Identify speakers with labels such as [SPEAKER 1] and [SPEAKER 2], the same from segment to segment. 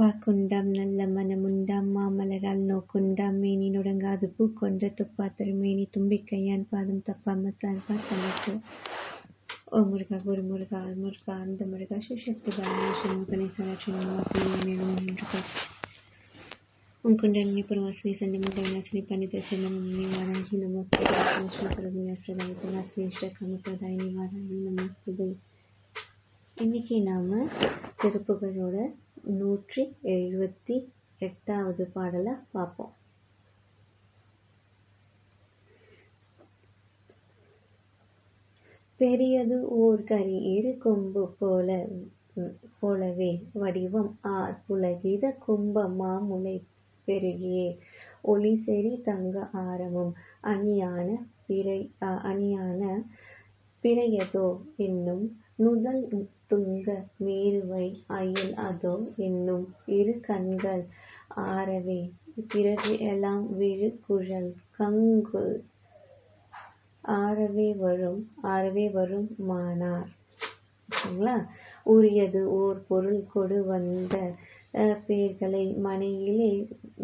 [SPEAKER 1] வா வாக்குண்டாம் நல்ல மனமுண்டாம் மாமலரால் நோக்குண்டாம் மேனி நுடங்காது பூ பூக்கொண்ட தொப்பாதரு மேனி தும்பி கையான் பாதம் தப்பாமற் சார்பார் தமக்கு. ஓ முருகா குரு முருகா முருகா அந்த முருகா சிவசக்தி பாலா சண்முகனே சரணாலட்சுமி உருவாக்கும் இறைவனே நம் இன்று உன் குண்டலினி புறவாசினி சண்டமுக விநாசினி பண்டித சிவமனி வாராகி நமஸ்தே இன்னைக்கு நாம் திருப்புகளோட நூற்றி எழுபத்தி எட்டாவது பாடலை பார்ப்போம் பெரியது ஓர் கரி இரு கொம்பு போல போலவே வடிவம் ஆர் புலகித கும்ப மாமுலை பெருகியே ஒளி செறி தங்க ஆரமும் அணியான பிறை அணியான பிறையதோ என்னும் நுதல் துங்க மேருவை அயல் அதோ என்னும் இரு கண்கள் ஆரவே எல்லாம் விழு குழல் கங்கு ஆரவே வரும் ஆரவே வரும் மானார் உரியது ஓர் பொருள் கொடு வந்த பேர்களை மனையிலே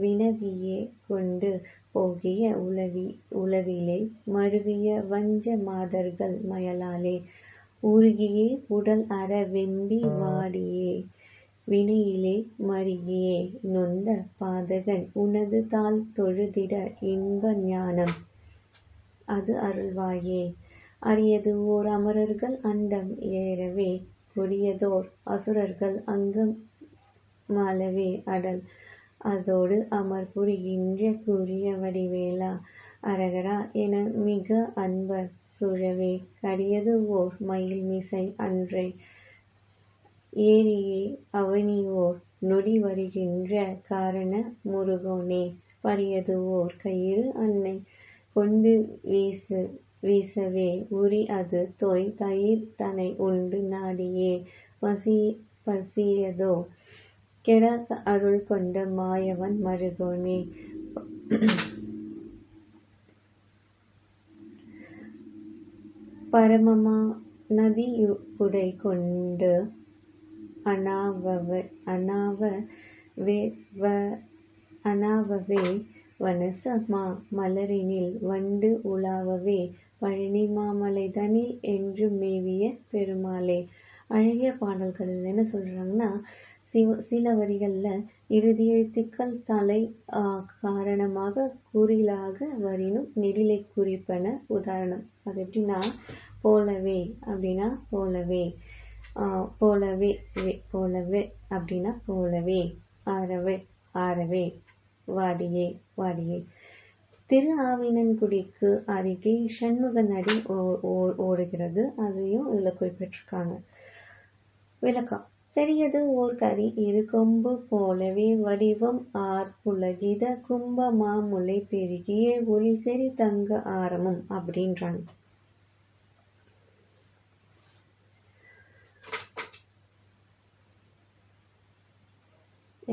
[SPEAKER 1] வினவியே கொண்டு போகிய உளவி உளவிலே மழுவிய வஞ்ச மாதர்கள் மயலாலே உருகியே உடல் அற வெம்பி வாடியே வினையிலே மருகியே நொந்த பாதகன் உனது தால் தொழுதிட இன்ப ஞானம் அது அருள்வாயே. அரியது ஓர் அமரர்கள் அண்டம் ஏறவே கொடியதோர் அசுரர்கள் அங்கம் மாலவே அடல் அதோடு அமர் புரிகின்ற கூறிய வடிவேலா அரகரா என மிக அன்பர் சுழவே கரியது ஓர் மயில்மிசை அன்றே ஏரியே அவனி ஓர் நொடி வருகின்ற காரண முருகோனே பரியது ஓர் கயிறு அன்னை கொண்டு வீசு வீசவே உரி அது தோய் தயிர் தனை உண்டு நாடியே பசி பசியதோ கெட அருள் கொண்ட மாயவன் மருகோனே பரமமா நதியுடை கொண்டு அனாவவே வனசமா மலரினில் வண்டு உலாவவே பழனி மாமலை தனில் என்று மேவிய பெருமாளே அழகிய பாடல்கள் என்ன சொல்றாங்கன்னா சில வரிகள்ல எழுத்துக்கள் தலை காரணமாக குறிலாக வரினும் நெடிலை குறிப்பன உதாரணம் அது எப்படின்னா போலவே அப்படின்னா போலவே போலவே போலவே அப்படின்னா போலவே ஆரவே ஆரவே வாடியே வாடியே திரு ஆவினன்குடிக்கு அருகே சண்முக நடி ஓடுகிறது அதையும் இதில் குறிப்பிட்டிருக்காங்க விளக்கம் பெரியது ஓர் கரி இரு கொம்பு போலவே வடிவம் ஆர் புலகித கும்ப மாமுலை பெருகிய சரி தங்க ஆரமும் அப்படின்றாங்க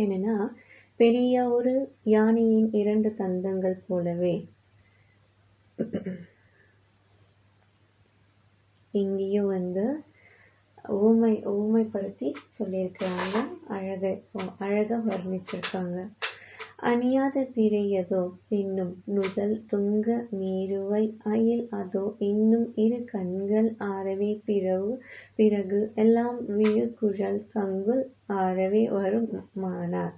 [SPEAKER 1] என்னன்னா பெரிய ஒரு யானையின் இரண்டு தந்தங்கள் போலவே இங்கேயும் வந்து ஊமை ஊமைப்படுத்தி சொல்லியிருக்கிறாங்க அழக அழகாக வர்ணிச்சிருக்காங்க அணியாத திரை அதோ இன்னும் நுதல் துங்க நீருவை அயல் அதோ இன்னும் இரு கண்கள் ஆறவே பிறவு பிறகு எல்லாம் விழுக்குழல் கங்குல் ஆறவே வரும் மானார்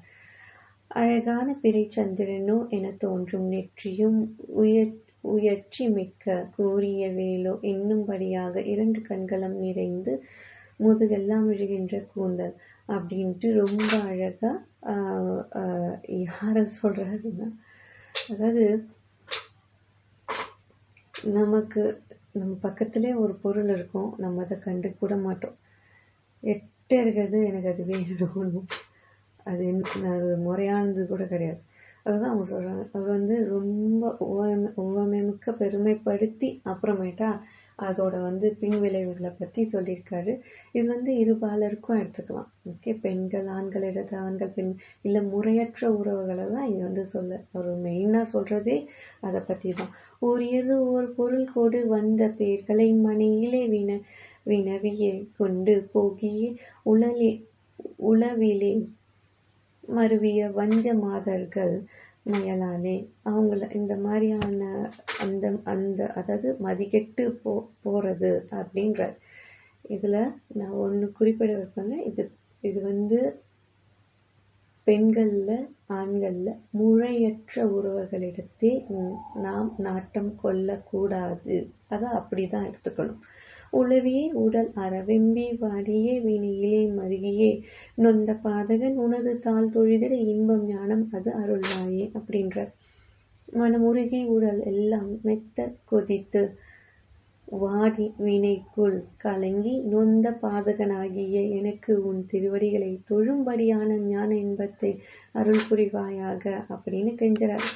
[SPEAKER 1] அழகான பிறை சந்திரனோ என தோன்றும் நெற்றியும் உயர் உயர்ச்சி மிக்க கூறிய வேலோ இன்னும்படியாக இரண்டு கண்களும் நிறைந்து முதுகெல்லாம் விழுகின்ற கூந்தல் அப்படின்ட்டு ரொம்ப அழகாக யாரை சொல்கிறாருன்னா அதாவது நமக்கு நம்ம பக்கத்திலே ஒரு பொருள் இருக்கும் நம்ம அதை கண்டு கூட மாட்டோம் எட்ட இருக்கிறது எனக்கு அது வேணும் அது என்ன அது முறையானது கூட கிடையாது அதுதான் அவங்க சொல்கிறாங்க அது வந்து ரொம்ப மிக்க பெருமைப்படுத்தி அப்புறமேட்டா அதோட வந்து பின் விளைவுகளை பற்றி சொல்லியிருக்காரு இது வந்து இருபாலருக்கும் எடுத்துக்கலாம் ஓகே பெண்கள் ஆண்கள் எடுத்து ஆண்கள் பெண் இல்லை முறையற்ற உறவுகளை தான் இங்கே வந்து சொல்ல ஒரு மெயினாக சொல்கிறதே அதை பற்றி தான் ஒரு எது ஒரு பொருள் கோடு வந்த பெயர்களை மணியிலே வின வினவியை கொண்டு போகிய உளலி உளவிலே மருவிய வஞ்ச மாதர்கள் முயலாதே அவங்கள இந்த மாதிரியான அந்த அந்த அதாவது மதிக்கெட்டு போ போகிறது அப்படின்ற இதில் நான் ஒன்று குறிப்பிட வைப்பேன் இது இது வந்து பெண்களில் ஆண்களில் முறையற்ற உறவுகளிடத்தே நாம் நாட்டம் கொள்ளக்கூடாது அதை அப்படி தான் எடுத்துக்கணும் உளவியே உடல் அற வெம்பி வாடியே வினையிலே மருகியே நொந்த பாதகன் உனது தாழ் தொழுதிர இன்பம் ஞானம் அது அருள்வாயே அப்படின்ற மனமுருகி உடல் எல்லாம் மெத்த கொதித்து வாடி வினைக்குள் கலங்கி நொந்த பாதகனாகிய எனக்கு உன் திருவடிகளை தொழும்படியான ஞான இன்பத்தை அருள் புரிவாயாக அப்படின்னு கெஞ்சிறார்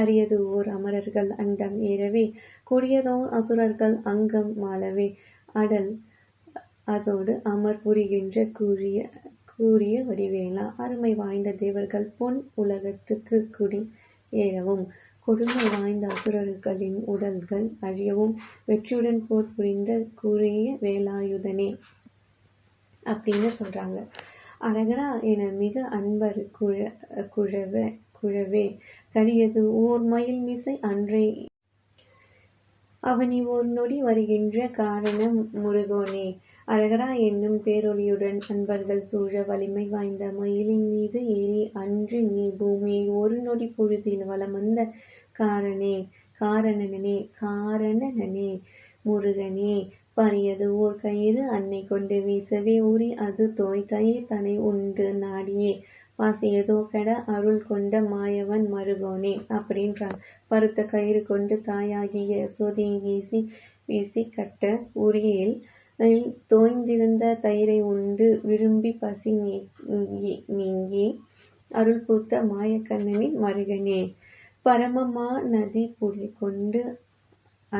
[SPEAKER 1] அரியது ஓர் அமரர்கள் அண்டம் ஏறவே கொடியதோ அசுரர்கள் அங்கம் மாலவே அடல் அதோடு அமர் புரிகின்ற கூரிய வடிவேலா! அருமை வாய்ந்த தேவர்கள் பொன் உலகத்துக்கு குடி ஏறவும், கொடுமை வாய்ந்த அசுரர்களின் உடல்கள் அழியவும் வெற்றியுடன் போர் புரிந்த கூரிய வேலாயுதனே! அப்படின்னு சொல்றாங்க. அழகரா என மிக அன்பர் குழ குழவே! கரியது ஓர் மயில் மிசை அன்றே அவனி ஒரு நொடி வருகின்ற காரண முருகோனே அழகரா என்னும் பேரொழியுடன் அன்பர்கள் சூழ வலிமை வாய்ந்த மயிலின் மீது ஏறி அன்று நீ பூமியை ஒரு நொடி பொழுதில் வளம் வந்த காரணே காரணனே காரணனே முருகனே பரியது ஓர் கயிறு அன்னை கொண்டு வீசவே உரி அது தோய் தயிர் தனை உண்டு நாடியே பாசி ஏதோ கெட அருள் கொண்ட மாயவன் மருகோனே அப்படின்றாங்க பருத்த கயிறு கொண்டு தாயாகிய யசோதையை வீசி வீசி கட்ட உரியில் தோய்ந்திருந்த தயிரை உண்டு விரும்பி பசி நீங்கி அருள் பூத்த மாயக்கண்ணனின் மருகனே! பரமமா நதி புகை கொண்டு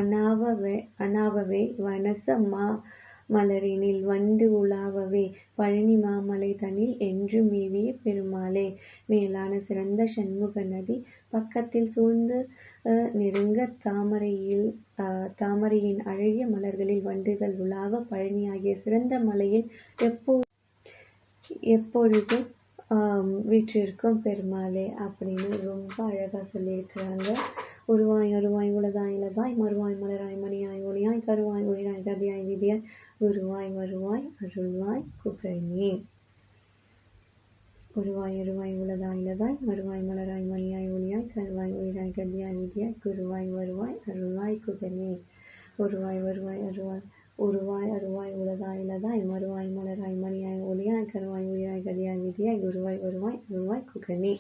[SPEAKER 1] அனாவவே அனாவவே வனச மா மலரினில் வண்டு உலாவவே பழனி மாமலை தனில் என்று மேவிய பெருமாளே மேலான சிறந்த சண்முக நதி பக்கத்தில் சூழ்ந்து நெருங்க தாமரையில் தாமரையின் அழகிய மலர்களில் வண்டுகள் உலாவ பழனியாகிய சிறந்த மலையில் எப்போ எப்பொழுதும் வீற்றிருக்கும் பெருமாளே அப்படின்னு ரொம்ப அழகாக சொல்லியிருக்கிறாங்க உருவாய் அருவாய் உலகாய் இலகாய் மறுவாய் மலராய் மணியாய் ஒளியாய் கருவாய் உயிராய் கதியாய் விதியாய் வருவாய் வருவாய் அருள்வாய் குகழே உருவாய் உருவாய் உலதாய் இலதாய் மறுவாய் மலராய் மணியாய் ஒளியாய் கருவாய் உயிராய் கதியாய் நிதியாய் குருவாய் வருவாய் அருள்வாய் குகழே ஒருவாய் வருவாய் அருவாய் உருவாய் அருவாய் உலதாய் இலதாய் மறுவாய் மலராய் மணியாய் ஒளியாய் கருவாய் உயிராய் கதியாய் விதியாய் குருவாய் வருவாய் அருள்வாய் குகழே